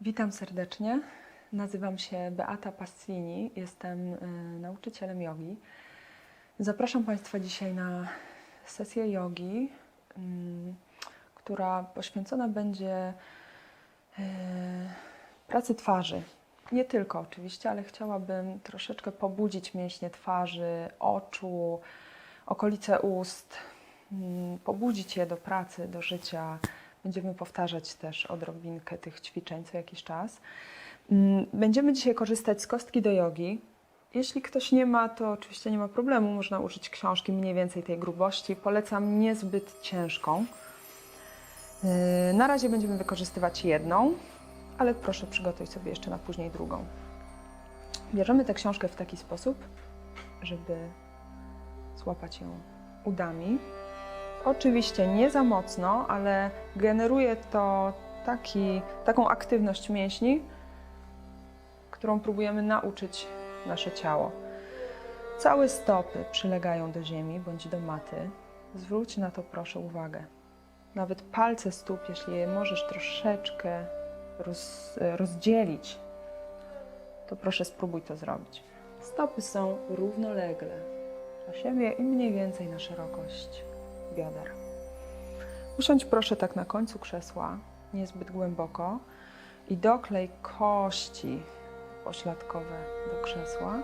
Witam serdecznie. Nazywam się Beata Passini, jestem y, nauczycielem jogi. Zapraszam Państwa dzisiaj na sesję jogi, mm, która poświęcona będzie y, pracy twarzy. Nie tylko oczywiście, ale chciałabym troszeczkę pobudzić mięśnie twarzy, oczu, okolice ust, pobudzić je do pracy, do życia. Będziemy powtarzać też odrobinkę tych ćwiczeń co jakiś czas. Mm, Będziemy dzisiaj korzystać z kostki do jogi. Jeśli ktoś nie ma, to oczywiście nie ma problemu. Można użyć książki mniej więcej tej grubości. Polecam niezbyt ciężką. Yy, Na razie będziemy wykorzystywać jedną, ale proszę przygotuj sobie jeszcze na później drugą. Bierzemy tę książkę w taki sposób, żeby złapać ją udami. Oczywiście nie za mocno, ale generuje to taki, taką aktywność mięśni, którą próbujemy nauczyć nasze ciało. Całe stopy przylegają do ziemi bądź do maty. Zwróć na to proszę uwagę. Nawet palce stóp, jeśli je możesz troszeczkę roz, rozdzielić, to proszę spróbuj to zrobić. Stopy są równolegle za siebie i mniej więcej na szerokość bioder. Usiądź proszę tak na końcu krzesła, niezbyt głęboko i doklej kości pośladkowe do krzesła.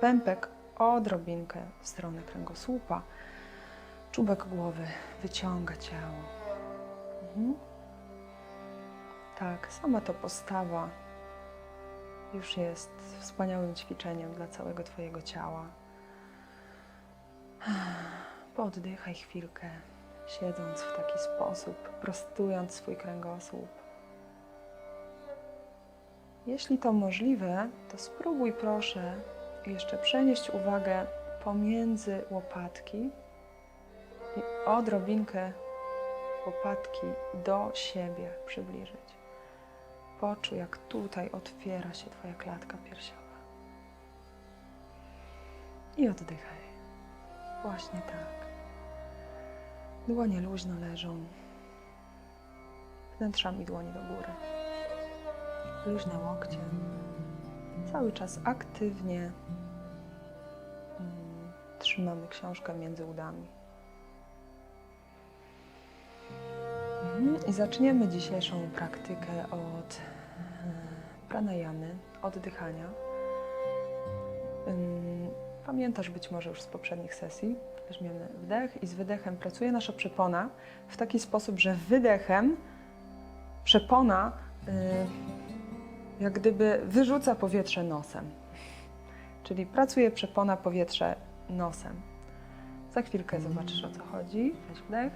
Pępek odrobinkę w stronę kręgosłupa. Czubek głowy wyciąga ciało. Mhm. Tak, sama to postawa już jest wspaniałym ćwiczeniem dla całego Twojego ciała. Poddychaj chwilkę, siedząc w taki sposób, prostując swój kręgosłup. Jeśli to możliwe, to spróbuj proszę jeszcze przenieść uwagę pomiędzy łopatki i odrobinkę łopatki do siebie przybliżyć. Poczuj, jak tutaj otwiera się Twoja klatka piersiowa. I oddychaj. Właśnie tak. Dłonie luźno leżą. Wnętrzami dłoni do góry. Luźne łokcie. Cały czas aktywnie mm, trzymamy książkę między udami. Mhm. I zaczniemy dzisiejszą praktykę od e, pranayamy, oddychania. Pamiętasz być może już z poprzednich sesji. Weźmiemy wdech i z wydechem pracuje nasza przepona w taki sposób, że wydechem przepona y, jak gdyby wyrzuca powietrze nosem. Czyli pracuje przepona powietrze nosem. Za chwilkę zobaczysz o co chodzi. Weź wdech.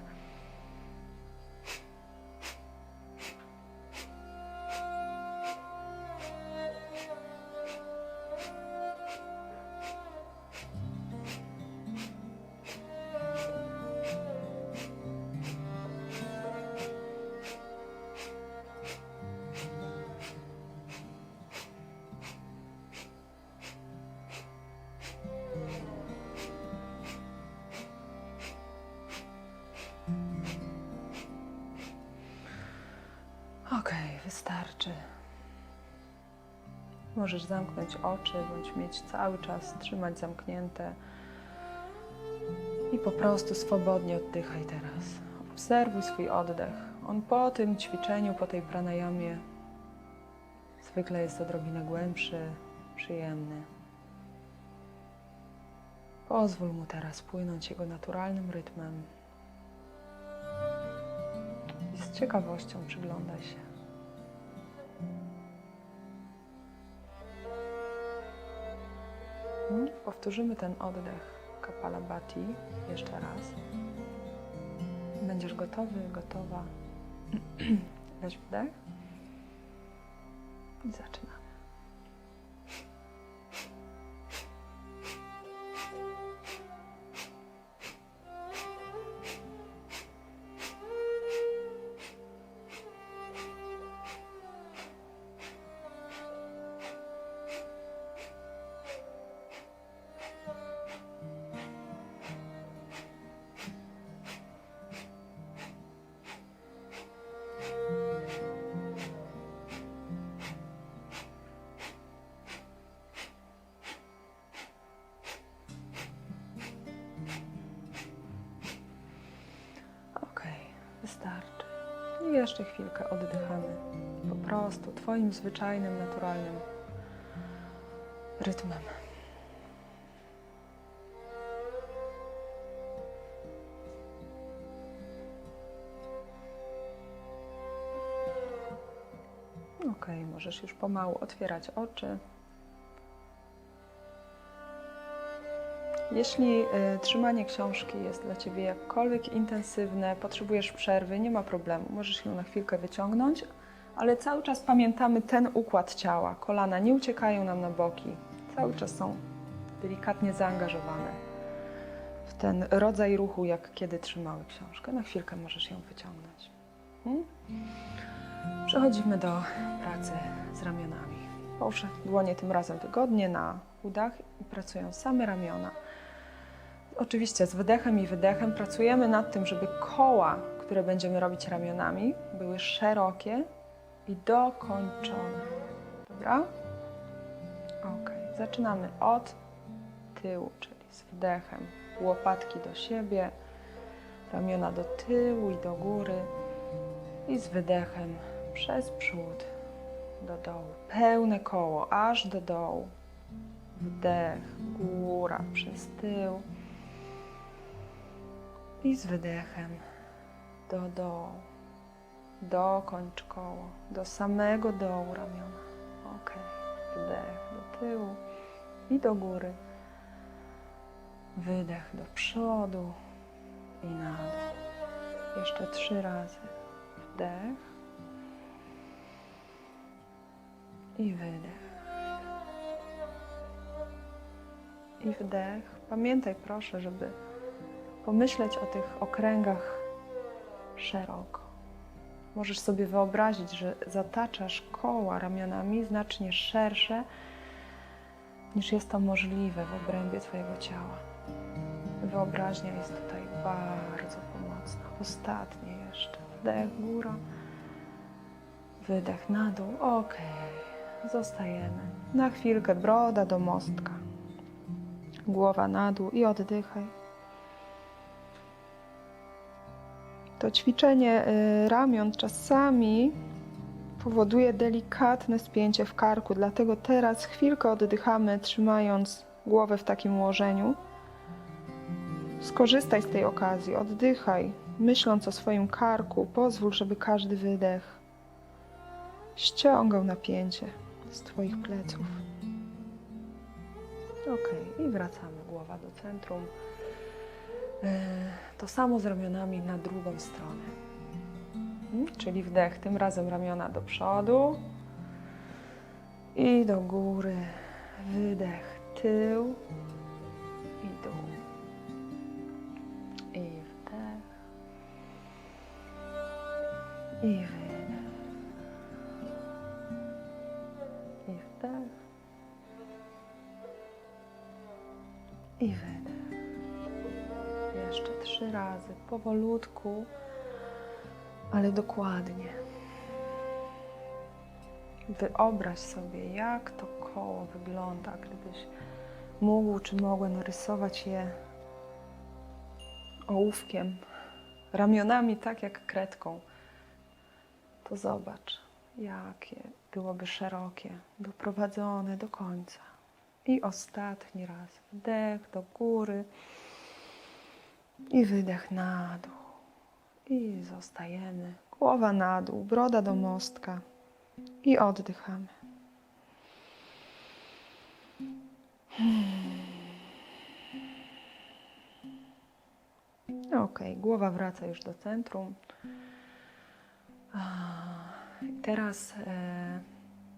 Wystarczy. Możesz zamknąć oczy bądź mieć cały czas trzymać zamknięte. I po prostu swobodnie oddychaj teraz. Obserwuj swój oddech. On po tym ćwiczeniu, po tej pranayamie zwykle jest odrobinę głębszy, przyjemny. Pozwól mu teraz płynąć jego naturalnym rytmem. I z ciekawością przyglądaj się. Powtórzymy ten oddech Kapalabhati jeszcze raz. Będziesz gotowy, gotowa. Weź wdech i zaczynamy. Wystarczy. I jeszcze chwilkę oddychamy. Po prostu Twoim zwyczajnym, naturalnym rytmem. Ok, możesz już pomału otwierać oczy. Jeśli y, trzymanie książki jest dla Ciebie jakkolwiek intensywne, potrzebujesz przerwy, nie ma problemu, możesz ją na chwilkę wyciągnąć, ale cały czas pamiętamy ten układ ciała. Kolana nie uciekają nam na boki, cały czas są delikatnie zaangażowane w ten rodzaj ruchu, jak kiedy trzymały książkę. Na chwilkę możesz ją wyciągnąć. Hmm? Przechodzimy do pracy z ramionami. Połóż dłonie tym razem wygodnie na udach i pracują same ramiona. Oczywiście z wydechem i wydechem pracujemy nad tym, żeby koła, które będziemy robić ramionami, były szerokie i dokończone. Dobra? Ok. Zaczynamy od tyłu, czyli z wdechem. Łopatki do siebie, ramiona do tyłu i do góry. I z wydechem przez przód do dołu. Pełne koło, aż do dołu. Wdech, góra, przez tył. I z wydechem do dołu. Dokończ koło, do samego dołu ramiona. Ok. Wdech do tyłu i do góry. Wydech do przodu i na dół. Jeszcze trzy razy. Wdech i wydech. I wdech. Pamiętaj proszę, żeby pomyśleć o tych okręgach szeroko. Możesz sobie wyobrazić, że zataczasz koła ramionami znacznie szersze niż jest to możliwe w obrębie Twojego ciała. Wyobraźnia jest tutaj bardzo pomocna. Ostatnie jeszcze. Wdech, góra. Wydech na dół. Ok. Zostajemy. Na chwilkę broda do mostka. Głowa na dół i oddychaj. To ćwiczenie y, ramion czasami powoduje delikatne spięcie w karku, dlatego teraz chwilkę oddychamy, trzymając głowę w takim ułożeniu. Skorzystaj z tej okazji, oddychaj, myśląc o swoim karku. Pozwól, żeby każdy wydech ściągał napięcie z Twoich pleców. Ok, i wracamy głowa do centrum. E, To samo z ramionami na drugą stronę. Mhm, Czyli wdech, tym razem ramiona do przodu i do góry. Wydech, tył i dół. I wdech. I wydech. Powolutku, ale dokładnie. Wyobraź sobie, jak to koło wygląda, gdybyś mógł czy mogła narysować je ołówkiem, ramionami, tak jak kredką. To zobacz, jakie byłoby szerokie, doprowadzone do końca. I ostatni raz wdech do góry i wydech na dół. I zostajemy. Głowa na dół, broda do mostka i oddychamy. Ok, głowa wraca już do centrum. Teraz e,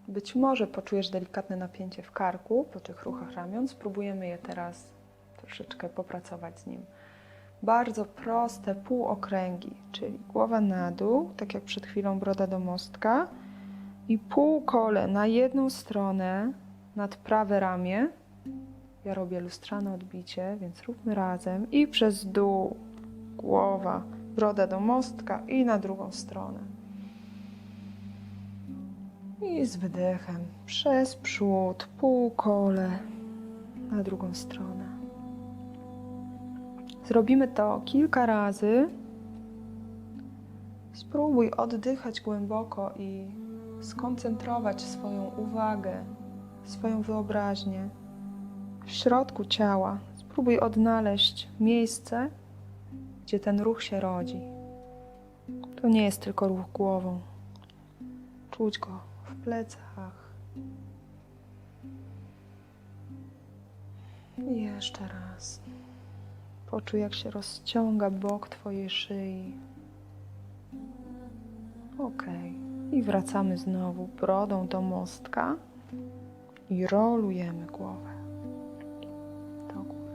być może poczujesz delikatne napięcie w karku po tych ruchach ramion. Spróbujemy je teraz troszeczkę popracować z nim. Bardzo proste półokręgi, czyli głowa na dół, tak jak przed chwilą broda do mostka i półkole na jedną stronę nad prawe ramię. Ja robię lustrzane odbicie, więc róbmy razem i przez dół głowa, broda do mostka i na drugą stronę. I z wydechem przez przód, półkole na drugą stronę. Zrobimy to kilka razy. Spróbuj oddychać głęboko i skoncentrować swoją uwagę, swoją wyobraźnię w środku ciała. Spróbuj odnaleźć miejsce, gdzie ten ruch się rodzi. To nie jest tylko ruch głową. Czuć go w plecach. I jeszcze raz. Poczuj, jak się rozciąga bok Twojej szyi. Ok. I wracamy znowu brodą do mostka i rolujemy głowę do góry.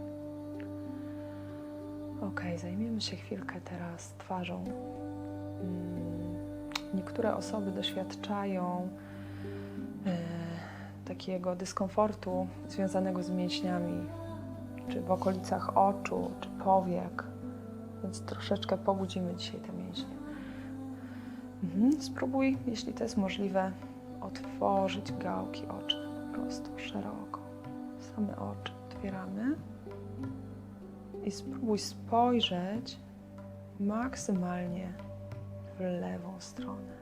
Ok, zajmiemy się chwilkę teraz twarzą. Mm, Niektóre osoby doświadczają e, takiego dyskomfortu związanego z mięśniami, czy w okolicach oczu, czy powiek, więc troszeczkę pobudzimy dzisiaj te mięśnie. Mhm. Spróbuj, jeśli to jest możliwe, otworzyć gałki oczne po prostu szeroko. Same oczy otwieramy i spróbuj spojrzeć maksymalnie w lewą stronę.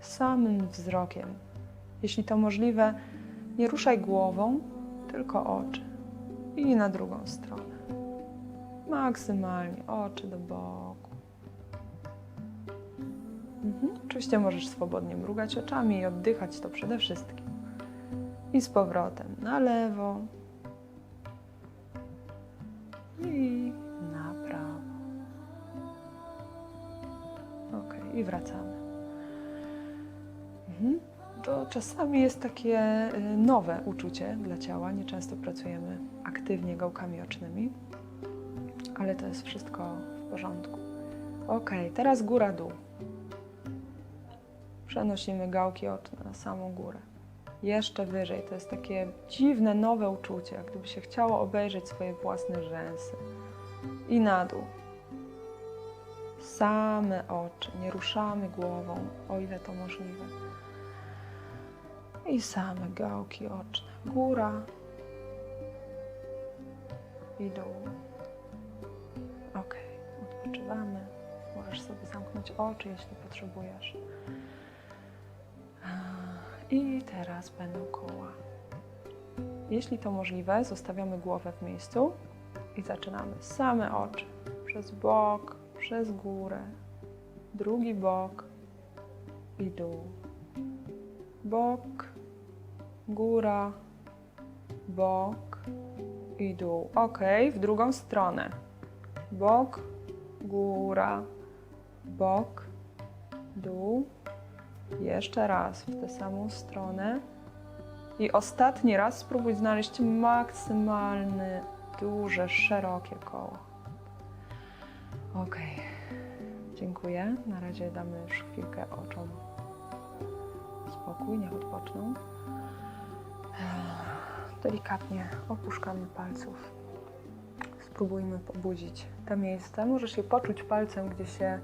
Samym wzrokiem. Jeśli to możliwe, nie ruszaj głową, tylko oczy. I na drugą stronę. Maksymalnie oczy do boku. Mhm. Oczywiście możesz swobodnie mrugać oczami i oddychać to przede wszystkim. I z powrotem na lewo. I na prawo. Ok, i wracamy. Czasami jest takie y, nowe uczucie dla ciała. Nieczęsto pracujemy aktywnie gałkami ocznymi, ale to jest wszystko w porządku. Ok, teraz góra-dół. Przenosimy gałki oczne na samą górę. Jeszcze wyżej. To jest takie dziwne, nowe uczucie, jak gdyby się chciało obejrzeć swoje własne rzęsy. I na dół. Same oczy. Nie ruszamy głową, o ile to możliwe. I same gałki oczne. Góra i dół. Ok, odpoczywamy. Możesz sobie zamknąć oczy, jeśli potrzebujesz. I teraz będą koła. Jeśli to możliwe, zostawiamy głowę w miejscu i zaczynamy same oczy. Przez bok, przez górę, drugi bok i dół. Bok, góra, bok i dół. Ok, w drugą stronę. Bok, góra, bok, dół. Jeszcze raz w tę samą stronę. I ostatni raz spróbuj znaleźć maksymalne, duże, szerokie koło. Ok. Dziękuję. Na razie damy już chwilkę oczom spokój, niech odpoczną. Delikatnie opuszkami palców. Spróbujmy pobudzić to miejsce. Możesz je poczuć palcem, gdzie się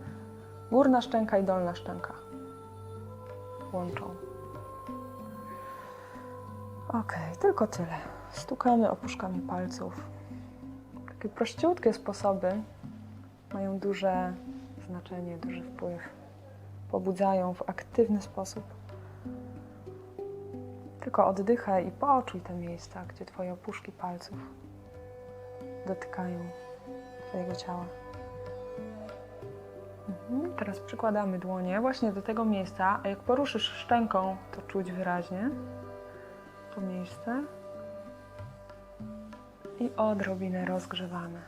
górna szczęka i dolna szczęka łączą. Ok, tylko tyle. Stukamy opuszkami palców. Takie prościutkie sposoby mają duże znaczenie, duży wpływ. Pobudzają w aktywny sposób. Tylko oddychaj i poczuj te miejsca, gdzie Twoje opuszki palców dotykają Twojego ciała. Mhm. Teraz przykładamy dłonie właśnie do tego miejsca, a jak poruszysz szczęką, to czuć wyraźnie to miejsce. I odrobinę rozgrzewamy.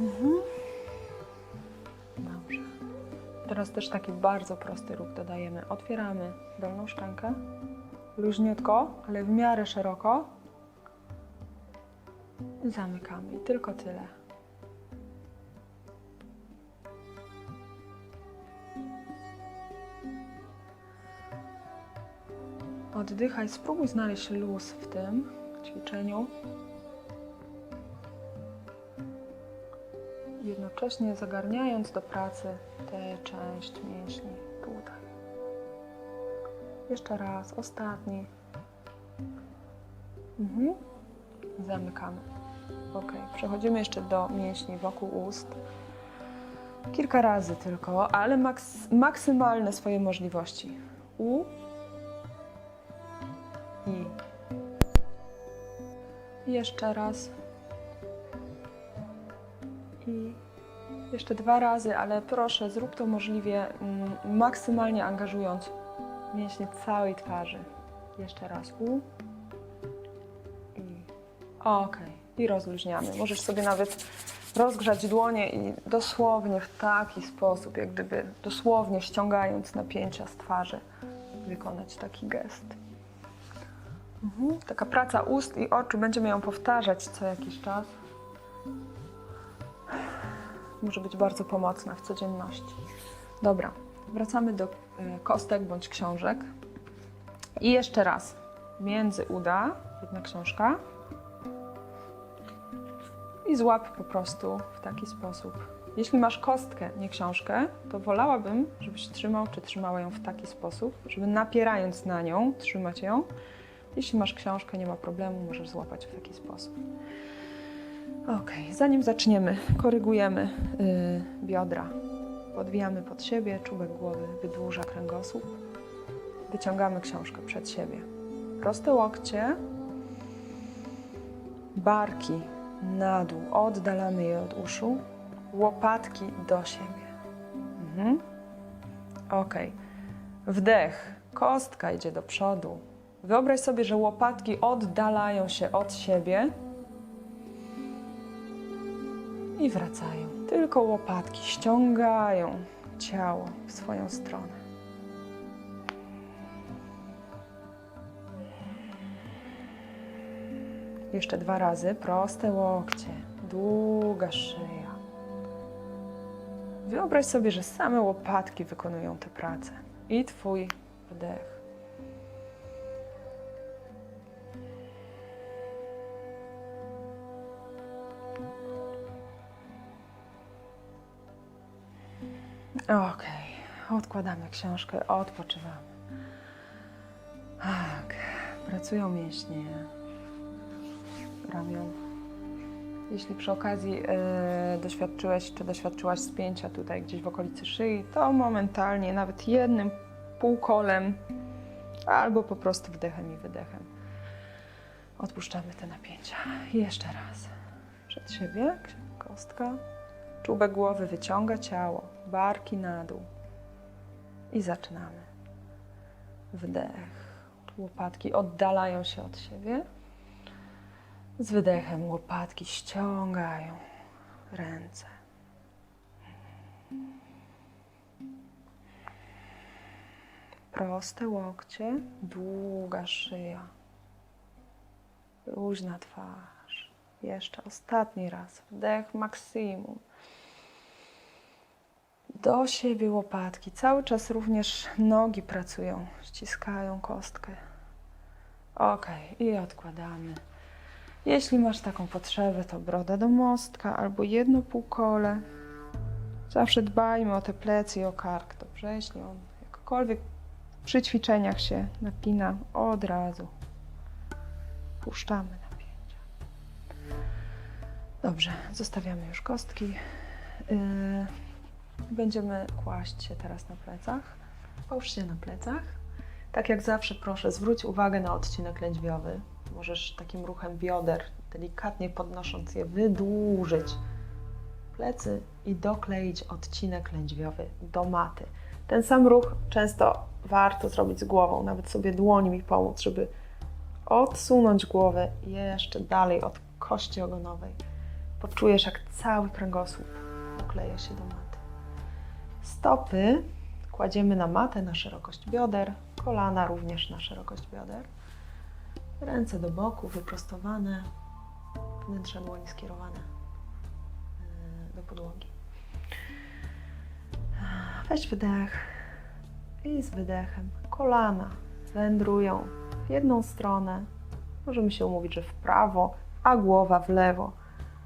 Mhm. Teraz też taki bardzo prosty ruch dodajemy. Otwieramy dolną szczękę, luźniutko, ale w miarę szeroko. Zamykamy i tylko tyle. Oddychaj, spróbuj znaleźć luz w tym ćwiczeniu. Jednocześnie zagarniając do pracy tę część mięśni tutaj. Jeszcze raz, ostatni. Mhm. Zamykamy. Ok, przechodzimy jeszcze do mięśni wokół ust. Kilka razy tylko, ale maks maksymalne swoje możliwości. U i jeszcze raz. Jeszcze dwa razy, ale proszę, zrób to możliwie mm, maksymalnie angażując mięśnie całej twarzy. Jeszcze raz. U. Okej. I rozluźniamy. Możesz sobie nawet rozgrzać dłonie i dosłownie w taki sposób, jak gdyby dosłownie ściągając napięcia z twarzy, wykonać taki gest. Mhm. Taka praca ust i oczu, będziemy ją powtarzać co jakiś czas. Może być bardzo pomocna w codzienności. Dobra, wracamy do y, kostek bądź książek. I jeszcze raz, między uda, jedna książka. I złap po prostu w taki sposób. Jeśli masz kostkę, nie książkę, to wolałabym, żebyś trzymał czy trzymała ją w taki sposób, żeby napierając na nią, trzymać ją. Jeśli masz książkę, nie ma problemu, możesz złapać w taki sposób. Ok, zanim zaczniemy, korygujemy yy, biodra. Podwijamy pod siebie, czubek głowy wydłuża kręgosłup. Wyciągamy książkę przed siebie. Proste łokcie, barki na dół, oddalamy je od uszu, łopatki do siebie. Mhm. Ok. Wdech, kostka idzie do przodu. Wyobraź sobie, że łopatki oddalają się od siebie i wracają. Tylko łopatki ściągają ciało w swoją stronę. Jeszcze dwa razy. Proste łokcie, długa szyja. Wyobraź sobie, że same łopatki wykonują tę pracę i Twój wdech. Okej, odkładamy książkę, odpoczywamy. Tak, pracują mięśnie ramion. Jeśli przy okazji e, doświadczyłeś czy doświadczyłaś spięcia tutaj gdzieś w okolicy szyi, to momentalnie nawet jednym półkolem albo po prostu wdechem i wydechem odpuszczamy te napięcia. Jeszcze raz. Przed siebie, kostka, czubek głowy wyciąga ciało, barki na dół. I zaczynamy. Wdech. Łopatki oddalają się od siebie. Z wydechem łopatki ściągają ręce. Proste łokcie, długa szyja, luźna twarz. Jeszcze ostatni raz. Wdech maksimum. Do siebie łopatki. Cały czas również nogi pracują, ściskają kostkę. Ok, i odkładamy. Jeśli masz taką potrzebę, to broda do mostka albo jedno półkole. Zawsze dbajmy o te plecy i o kark, dobrze? Jeśli on jakkolwiek przy ćwiczeniach się napina, od razu puszczamy napięcia. Dobrze, zostawiamy już kostki. Yy, Będziemy kłaść się teraz na plecach. Połóż się na plecach. Tak jak zawsze proszę, zwróć uwagę na odcinek lędźwiowy. Możesz takim ruchem bioder, delikatnie podnosząc je, wydłużyć plecy i dokleić odcinek lędźwiowy do maty. Ten sam ruch często warto zrobić z głową, nawet sobie dłońmi pomóc, żeby odsunąć głowę jeszcze dalej od kości ogonowej. Poczujesz, jak cały kręgosłup dokleja się do maty. Stopy kładziemy na matę na szerokość bioder, kolana również na szerokość bioder. Ręce do boku, wyprostowane, wnętrze dłoni skierowane yy, do podłogi. Weź wydech i z wydechem kolana wędrują w jedną stronę. Możemy się umówić, że w prawo, a głowa w lewo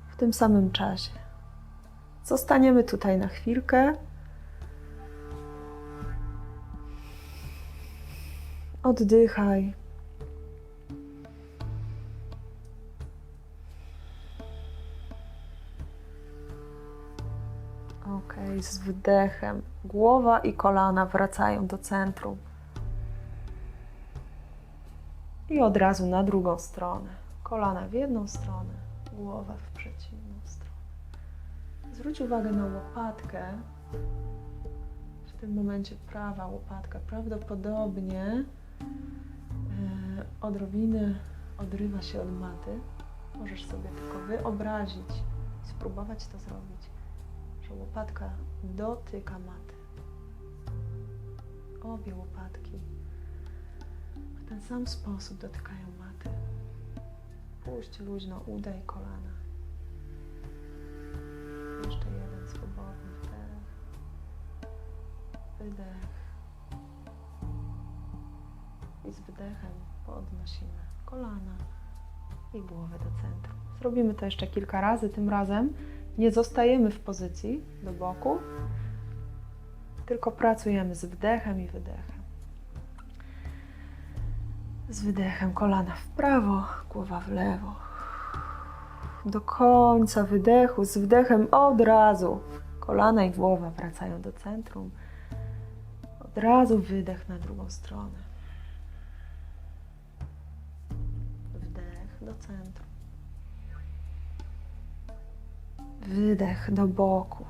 w tym samym czasie. Zostaniemy tutaj na chwilkę. oddychaj. Ok, z wdechem głowa i kolana wracają do centrum. I od razu na drugą stronę. Kolana w jedną stronę, głowa w przeciwną stronę. Zwróć uwagę na łopatkę. W tym momencie prawa łopatka prawdopodobnie odrobinę odrywa się od maty. Możesz sobie tylko wyobrazić, spróbować to zrobić, że łopatka dotyka maty. Obie łopatki w ten sam sposób dotykają maty. Puść luźno uda i kolana. Jeszcze jeden swobodny wdech. Wydech. I z wydechem podnosimy kolana i głowę do centrum. Zrobimy to jeszcze kilka razy. Tym razem nie zostajemy w pozycji do boku, tylko pracujemy z wdechem i wydechem. Z wydechem kolana w prawo, głowa w lewo. Do końca wydechu, z wdechem od razu kolana i głowa wracają do centrum. Od razu wydech na drugą stronę. Do centrum. Wydech do boku.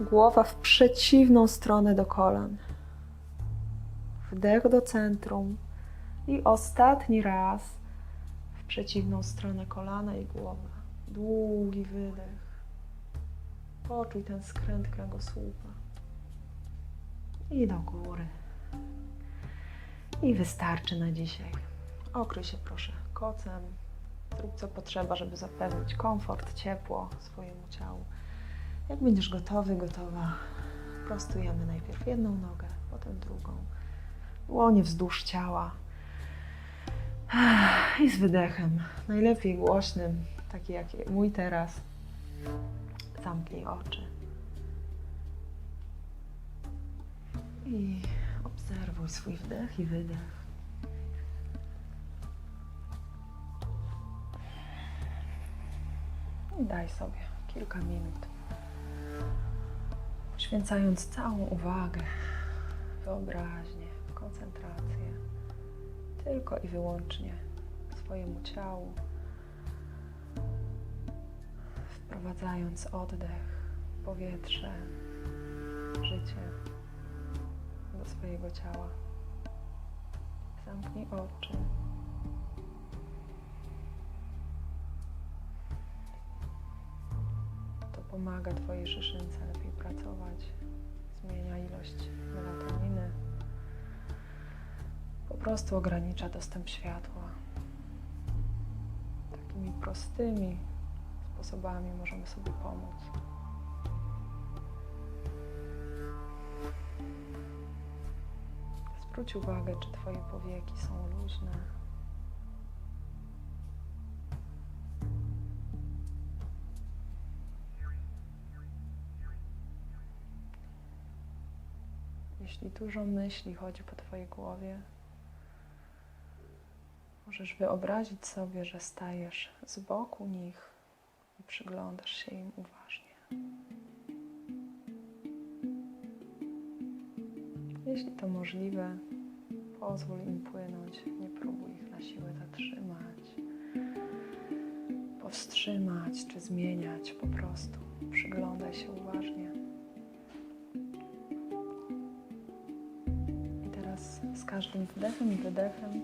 Głowa w przeciwną stronę do kolan. Wdech do centrum. I ostatni raz w przeciwną stronę kolana i głowa. Długi wydech. Poczuj ten skręt kręgosłupa. I do góry. I wystarczy na dzisiaj. Okryj się proszę kocem. Zrób co potrzeba, żeby zapewnić komfort, ciepło swojemu ciału. Jak będziesz gotowy, gotowa, prostujemy najpierw jedną nogę, potem drugą. Łonie wzdłuż ciała. I z wydechem, najlepiej głośnym, taki jak mój teraz. Zamknij oczy. I obserwuj swój wdech i wydech. I daj sobie kilka minut, poświęcając całą uwagę, wyobraźnię, koncentrację tylko i wyłącznie swojemu ciału, wprowadzając oddech, powietrze, życie do swojego ciała. Zamknij oczy. Pomaga Twojej szyszynce lepiej pracować, zmienia ilość melatoniny, po prostu ogranicza dostęp światła. Takimi prostymi sposobami możemy sobie pomóc. Zwróć uwagę, czy Twoje powieki są luźne. Jeśli dużo myśli chodzi po Twojej głowie, możesz wyobrazić sobie, że stajesz z boku nich i przyglądasz się im uważnie. Jeśli to możliwe, pozwól im płynąć, nie próbuj ich na siłę zatrzymać, powstrzymać czy zmieniać, po prostu przyglądaj się uważnie. Każdym wdechem i wydechem.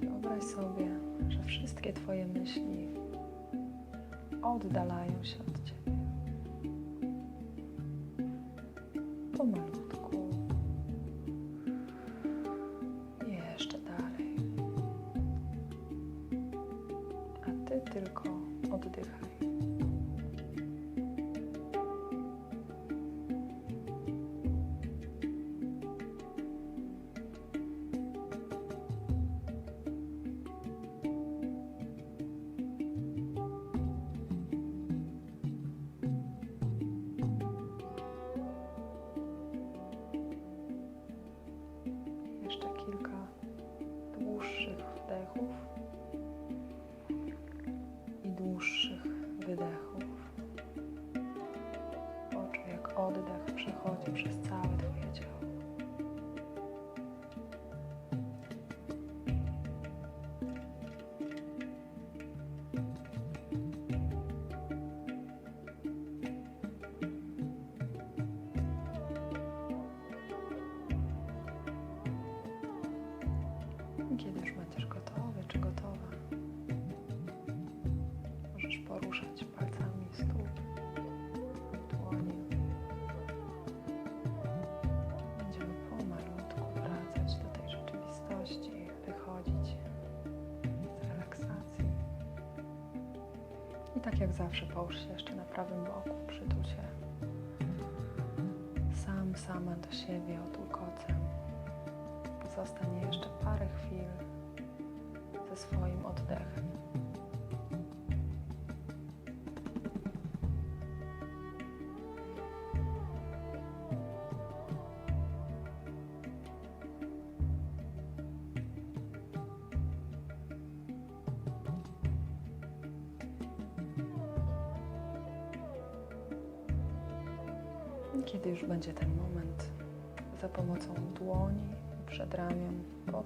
Wyobraź sobie, że wszystkie Twoje myśli oddalają jeszcze kilka dłuższych wdechów i dłuższych wydechów. Poczuj, jak oddech przechodzi przez cały tak jak zawsze połóż się jeszcze na prawym boku, przytul się sam, sama do siebie, otul kocem. Zostań jeszcze parę chwil ze swoim oddechem.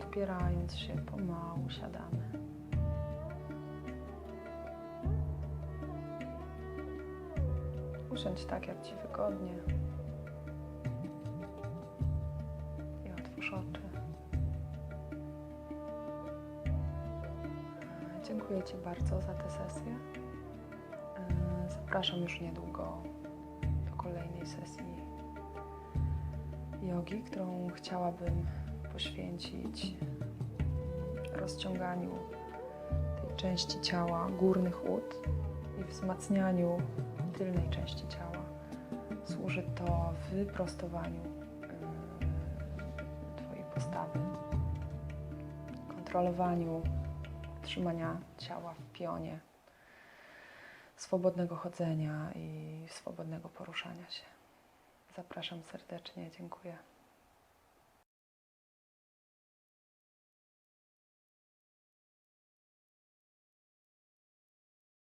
Podpierając się, pomału siadamy. Usiądź tak, jak Ci wygodnie. I otwórz oczy. Dziękuję Ci bardzo za tę sesję. E, Zapraszam już niedługo do kolejnej sesji jogi, którą chciałabym poświęcić rozciąganiu tej części ciała, górnych ud i wzmacnianiu tylnej części ciała. Służy to wyprostowaniu yy, Twojej postawy, kontrolowaniu trzymania ciała w pionie, swobodnego chodzenia i swobodnego poruszania się. Zapraszam serdecznie, dziękuję.